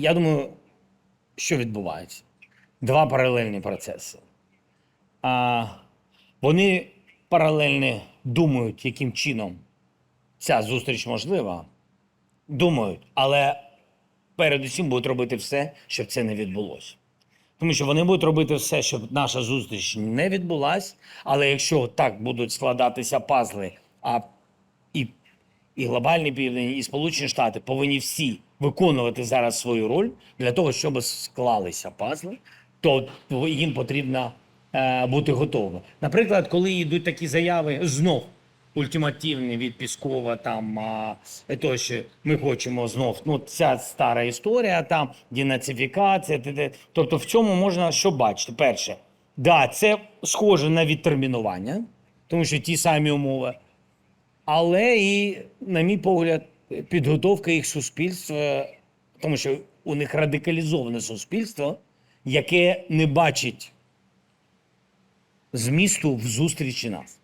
я думаю, що відбувається? Два паралельні процеси. А, вони паралельно думають, яким чином ця зустріч можлива. Думають, але передусім будуть робити все, щоб це не відбулося. Тому що вони будуть робити все, щоб наша зустріч не відбулась. Але якщо так будуть складатися пазли, а і, і глобальний південь, і Сполучені Штати повинні всі виконувати зараз свою роль для того, щоб склалися пазли, то їм потрібно е, бути готовими. Наприклад, коли йдуть такі заяви знов ультимативні від Піскова, там а, то, що ми хочемо знов. Ну, ця стара історія, там денацифікація. Тобто, в цьому можна що бачити? Перше, да, це схоже на відтермінування, тому що ті самі умови. Але і, на мій погляд, підготовка їх суспільства, тому що у них радикалізоване суспільство, яке не бачить змісту в зустрічі нас.